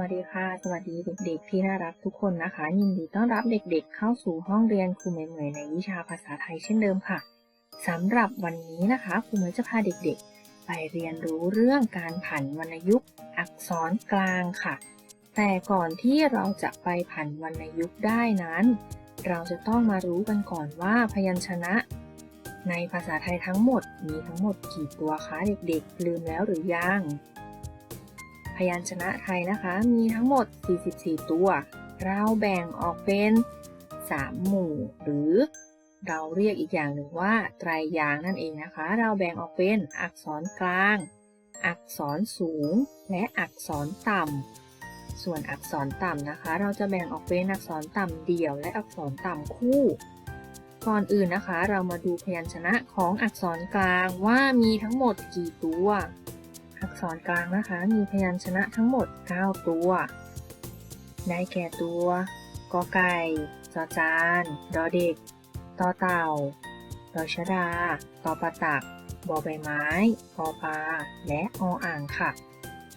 วัสดีค่ะ สวัสดีเด็กๆ ที่น่ารักทุกคนนะคะ ยินดีต้อนรับเด็กๆ เข้าสู่ห้องเรียนครูเหมยในวิชาภาษาไทยเช่นเดิมค่ะสำหรับวันนี้นะคะครูเหมยจะพาเด็กๆ ไปเรียนรู้เรื่องการผันวรรณยุกต์อักษรกลางค่ะ แต่ก่อนที่เราจะไปผันวรรณยุกต์ได้นั้น เราจะต้องมารู้กันก่อนว่าพยัญชนะ ในภาษาไทยทั้งหมดมีทั้งหมดกี่ตัวคะเด็กๆ ลืมแล้วหรือยัง พยัญชนะไทยนะคะ มีทั้งหมด 44 ตัว เราแบ่งออกเป็น 3 หมู่ หรือเราเรียกอีกอย่างหนึ่งว่าไตรยางนั่นเองนะคะ เราแบ่งออกเป็นอักษรกลาง อักษรสูง และอักษรต่ำ ส่วนอักษรต่ำนะคะ เราจะแบ่งออกเป็นอักษรต่ำเดี่ยว และอักษรต่ำคู่ ก่อนอื่นนะคะ เรามาดูพยัญชนะของอักษรกลางว่ามีทั้งหมดกี่ตัว อักษรกลางนะคะ มีพยัญชนะทั้งหมด 9 ตัว ได้แก่ตัวกอไก่ จอจาน ดอเด็กตอเต่า ดอชดาตอปะตัก บอใบไม้ ปอปลา และออ่างค่ะ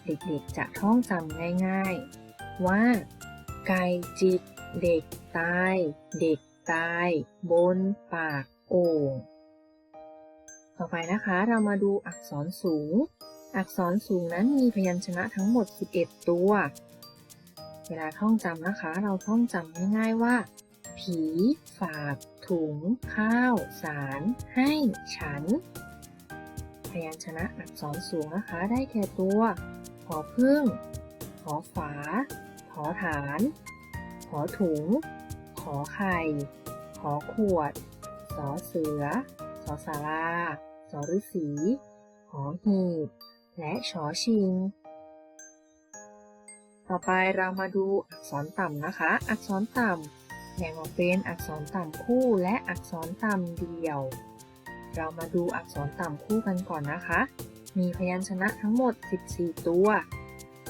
เด็กๆจะท่องจำง่ายๆ ว่า ไก่จิก เด็กตาย เด็กตาย บน ปาก โอ่งต่อไปนะคะ เรามาดูอักษรสูง อักษรสูงนั้นมีพยัญชนะทั้งหมด 11 ตัว เวลาท่องจำนะคะ เราท่องจำง่ายๆว่า ผี ฝาก ถุง ข้าว สาร ให้ ฉัน พยัญชนะอักษรสูงนะคะ ได้แก่ตัวหอพึ่งหอฝาหอฐานหอถุง ขอไข่ ขอขวด สอเสือ สอสารา สอฤาษีหอหีบ และชอชิง ต่อไปเรามาดูอักษรต่ำนะคะ อักษรต่ำแบ่งออกเป็นอักษรต่ำคู่และอักษรต่ำเดี่ยว เรามาดูอักษรต่ำคู่กันก่อนนะคะ มีพยัญชนะทั้งหมด 14 ตัว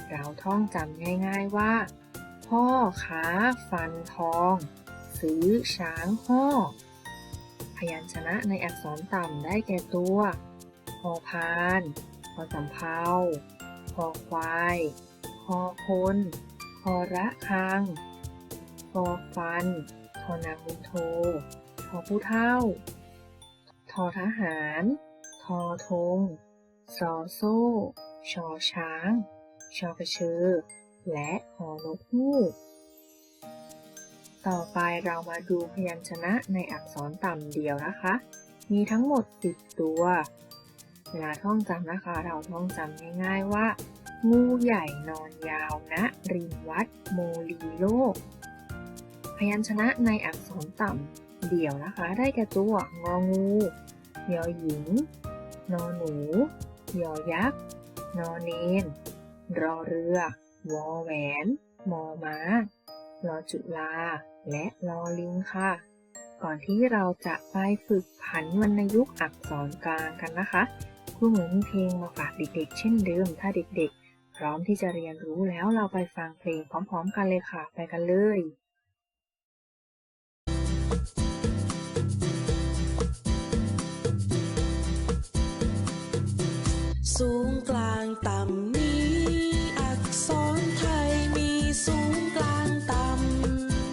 เราท่องจำง่าย ๆว่า พ่อค้าฟันทองซื้อช้างห่อพยัญชนะในอักษรต่ำได้แก่ตัวพอพาน อสำเภาพอควายพอคนพอระคังพอฟันทอนางบุญโททอผู้เท่า ทอทหาร ทอธงซอโซ่ ชอช้าง ชอกระเชอและหอนกฮูก ต่อไปเรามาดูพยัญชนะในอักษรต่ำเดียวนะคะ มีทั้งหมด 10 ตัว เวลาท่องจำนะคะ เราท่องจำง่ายๆว่า งูใหญ่นอนยาวณริมวัดโมลีโลก พยัญชนะในอักษรต่ำเดี่ยวนะคะ ได้แก่ตัวงองู ยอหญิง นอหนู ยอยักษ์ นอเนน รอเรือ วอแหวน มอม้ารอจุลา และรอลิงค่ะ ก่อนที่เราจะไปฝึกผันวรรณยุกต์อักษรกลางกันนะคะ ครูเหมือนมีเพลงมาฝากเด็กๆ เช่นเดิม ถ้าเด็กๆ พร้อมที่จะเรียนรู้แล้วเราไปฟังเพลงพร้อมๆ กันเลยค่ะ ไปกันเลยสูงกลางต่ำนี้อักษรไทยมีสูงกลางต่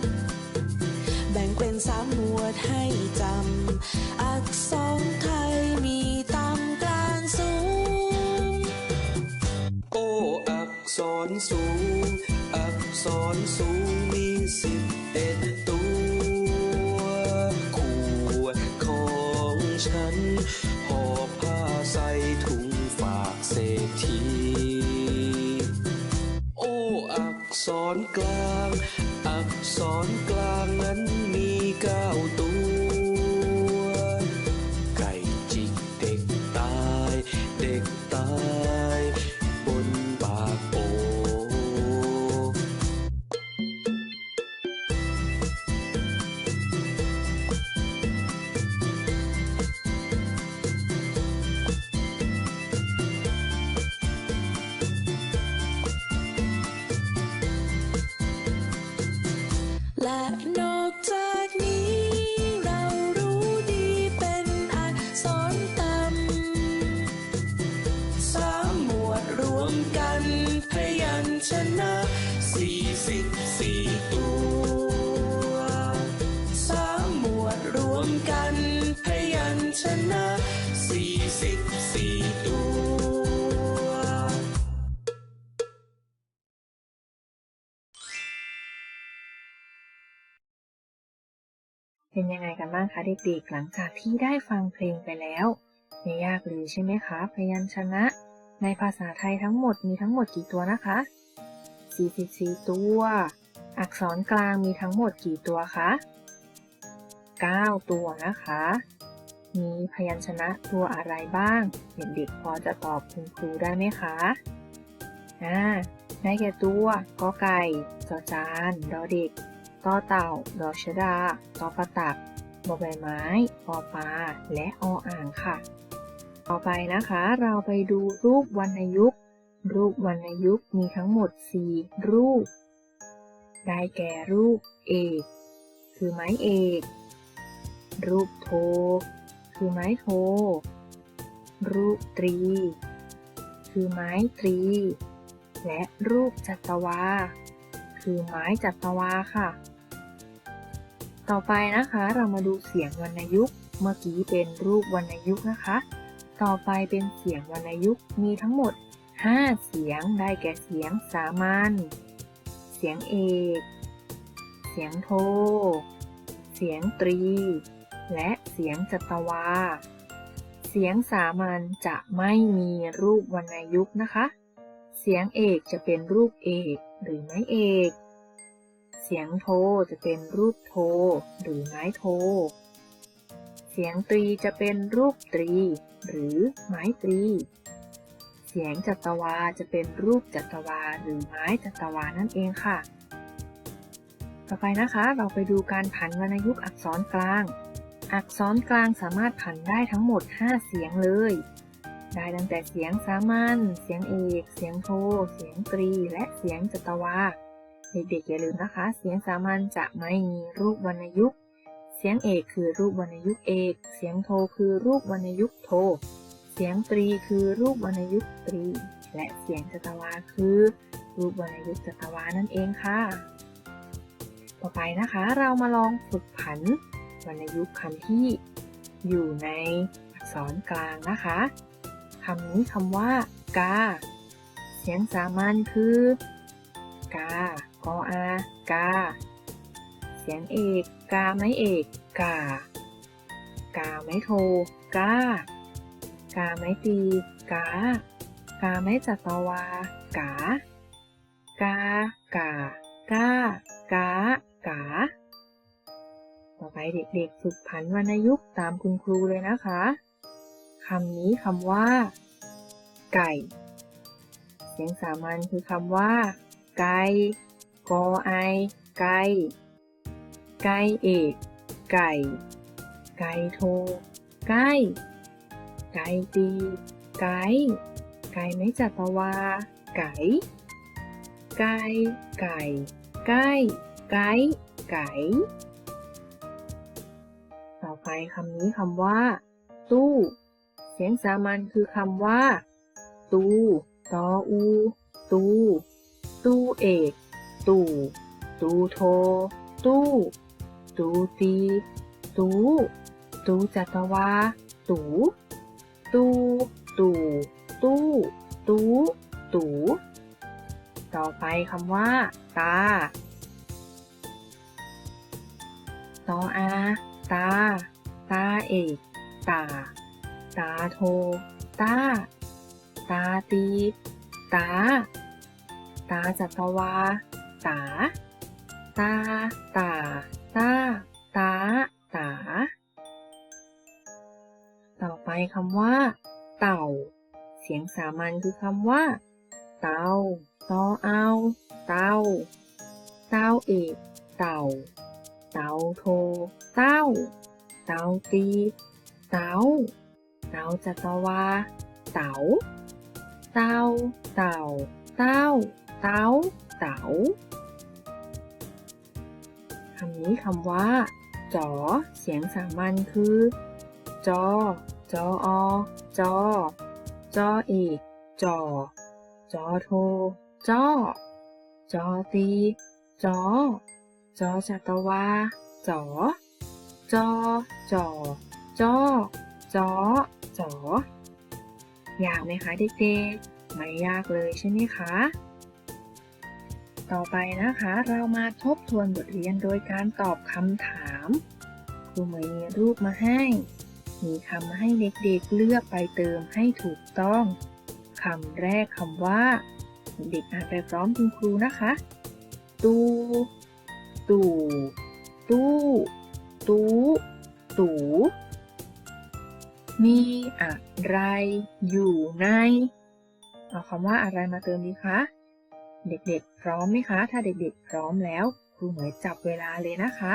ำแบ่งเป็นสามหมวดให้จำอักษรไทย สูง อักษรสูงมีสิบเอ็ดตัวขวดของฉันห่อผ้าใส่ถุงฝากเศรษฐีโอ้อักษรกลาง อักษรกลางนั้น เป็นยังไงกันบ้างคะเด็กๆ หลังจากที่ได้ฟังเพลงไปแล้วไม่ยากเลยใช่ไหมคะพยัญชนะ ในภาษาไทยทั้งหมดมีทั้งหมดกี่ตัวนะคะ 44 ตัว อักษรกลางมีทั้งหมดกี่ตัวคะ 9 ตัวนะคะ มีพยัญชนะตัวอะไรบ้าง เด็กๆพอจะตอบคุณครูได้ไหมคะอ่าได้แก่ตัวกอไก่จอจานดอเด็ก ต่อเต่า ดอชดาตอประตักบอใบไม้ปอปลา และออ่างค่ะ ต่อไปนะคะ เราไปดูรูปวรรณยุกต์ รูปวรรณยุกต์มีทั้งหมด 4 รูป ได้แก่รูปเอก คือไม้เอก รูปโท คือไม้โท รูปตรี คือไม้ตรี และรูปจัตวา คือไม้จัตวาค่ะ ต่อไปนะคะ เรามาดูเสียงวรรณยุกต์ เมื่อกี้เป็นรูปวรรณยุกต์นะคะ ต่อไปเป็นเสียงวรรณยุกต์ มีทั้งหมด 5 เสียง ได้แก่เสียงสามัญ เสียงเอก เสียงโท เสียงตรี และเสียงจัตวา เสียงสามัญจะไม่มีรูปวรรณยุกต์นะคะ เสียงเอกจะเป็นรูปเอกหรือไม้เอก เสียงโทจะเป็นรูปโท หรือไม้โท เสียงตรีจะเป็นรูปตรี หรือไม้ตรี เสียงจัตวาจะเป็นรูปจัตวา หรือไม้จัตวานั่นเองค่ะ ต่อไปนะคะเราไปดูการผันวรรณยุกต์อักษรกลาง อักษรกลางสามารถผันได้ทั้งหมด 5 เสียงเลยได้ตั้งแต่เสียงสามัญ เสียงเอก เสียงโท เสียงตรี และเสียงจัตวา เด็กๆอย่าลืมนะคะ เสียงสามัญจะไม่มีรูปวรรณยุกต์ เสียงเอกคือรูปวรรณยุกต์เอก เสียงโทคือรูปวรรณยุกต์โท เสียงตรีคือรูปวรรณยุกต์ตรี และเสียงจัตวาคือ รูปวรรณยุกต์จัตวานั่นเองค่ะ ต่อไปนะคะเรามาลองฝึกผันวรรณยุกต์คำที่อยู่ในอักษรกลางนะคะคำนี้คำว่ากา เสียงสามัญคือกา ออากา เสียงเอกกาไม่เอกกา กาไม่โทกา กาไม่ตีกา กาไม่จัตวากา กากากากากา ต่อไปเด็กๆฝึกผันวรรณยุกต์ตามคุณครูเลยนะคะคำนี้คำว่า ไก่ เสียงสามัญคือคำว่า ไก่ กอไอ ไก่ ไก่เอก ไก่ ไก่โท ไก่ ไก่ตี ไก่ ไก่ไม่จัตวา ไก่ ไก่ ไก่ ไก่ ไก่ ไก่ ต่อไปคำนี้คำว่า ตู้ เสียงสามัญคือคำว่า ตูตออู ตู ตู้เอก ตู่ ตูโท ตู้ ตูตี ตูตูจัตวา ตู ตู ตู่ ตู้ ตู ตูต่อไปคำว่า ตา ตออา ตา ตาเอกตา ตาโท ตา ตาตี ตา ตาจัตวา ตา ตา ตา ตา ตา ตา ต่อไปคำว่า เต่า เสียงสามัญคือคำว่า เต่าตอเอา เต่าเต่าเอกเต่า เต่าโท เต้า เต่าตี เต่าเต่าจัตวา เต่าเต่าเต่า เต้า เต่า เต่าคำนี้คำว่าจอเสียงสามัญคือ จอ จออจอ จอเอกจอ จอโท จอ จอตี จอ จอจัตวา จอ จอ จอ จอ จอ จออยากไหมคะเด็กๆ ไม่ยากเลยใช่ไหมคะ ต่อไปนะคะ เรามาทบทวนบทเรียนโดยการตอบคำถาม ครูเหมยมีรูปมาให้ มีคำมาให้เด็กๆเลือกไปเติมให้ถูกต้องคำแรกคำว่า เด็กอ่านไปพร้อมคุณครูนะคะ ตู ตู่ตู้ ตู้ ตูมีอะไรอยู่ใน เอาคำว่าอะไรมาเติมดีคะ เด็กๆ พร้อมไหมคะ ถ้าเด็กๆ พร้อมแล้ว ครูเหมยจับเวลาเลยนะคะ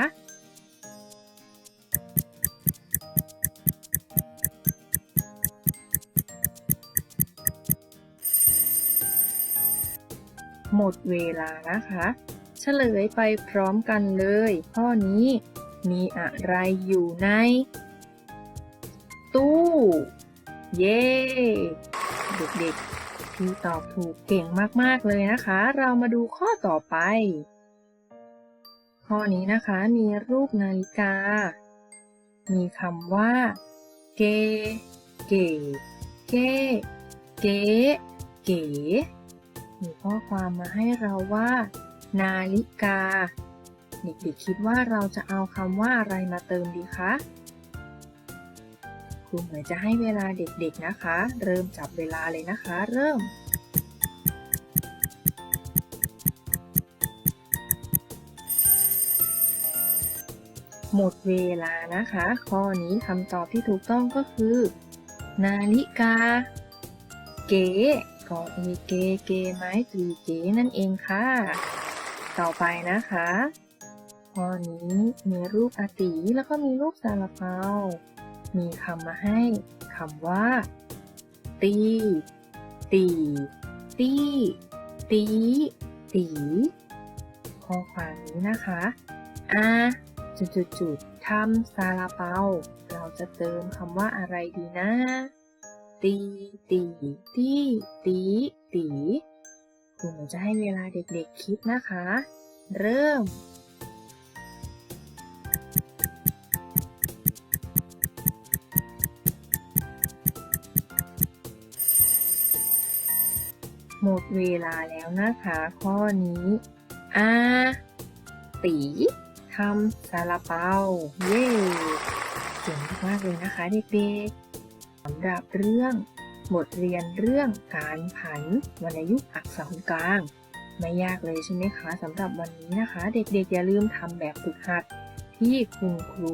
หมดเวลานะคะ เฉลยไปพร้อมกันเลย ข้อนี้มีอะไรอยู่ใน ตู้ เย้ เด็กๆ ที่ตอบถูกเก่งมากๆเลยนะคะ เรามาดูข้อต่อไป ข้อนี้นะคะมีรูปนาฬิกา มีคำว่า เก เก เก เก เก๋มีข้อความมาให้เราว่า นาฬิกา เด็กๆคิดว่าเราจะเอาคำว่าอะไรมาเติมดีคะ รูเหมยจะให้เวลาเด็กๆนะคะ เริ่มจับเวลาเลยนะคะ เริ่มหมดเวลานะคะ ข้อนี้คำตอบที่ถูกต้องก็คือ นาฬิกา เก๋ก็เอเกเกไม้ตรีเก๋นั่นเองค่ะ ต่อไปนะคะ ข้อนี้มีรูปอาตีแล้วก็มีรูปซาลาเปา มีคำมาให้คำว่า ตี ตี ตี ตี ตี ข้อความนี้นะคะอาจุดจุดจุดทำซาลาเปา เราจะเติมคำว่าอะไรดีนะ ตี ตี ตี ตี ตีครูหนูจะให้เวลาเด็กๆคิดนะคะ เริ่ม หมดเวลาแล้วนะคะ ข้อนี้อาตีทำซาลาเปา เย้เก่งมากเลยนะคะเด็กๆสำหรับเรื่องบทเรียนเรื่องการผันวรรณยุกต์อักษรกลาง ไม่ยากเลยใช่ไหมคะสำหรับวันนี้นะคะ เด็กๆอย่าลืมทำแบบฝึกหัดที่คุณครู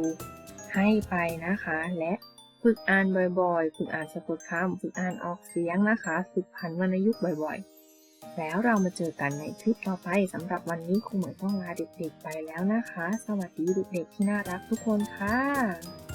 ให้ไปนะคะและ ฝึกอ่านบ่อยๆ ฝึกอ่านสะกดคำ ฝึกอ่านออกเสียงนะคะ ฝึกผันวรรณยุกต์บ่อยๆ แล้วเรามาเจอกันในคลิปต่อไปสำหรับวันนี้ครูเหมยต้องลาเด็กๆไปแล้วนะคะ สวัสดีเด็กๆที่น่ารักทุกคนค่ะ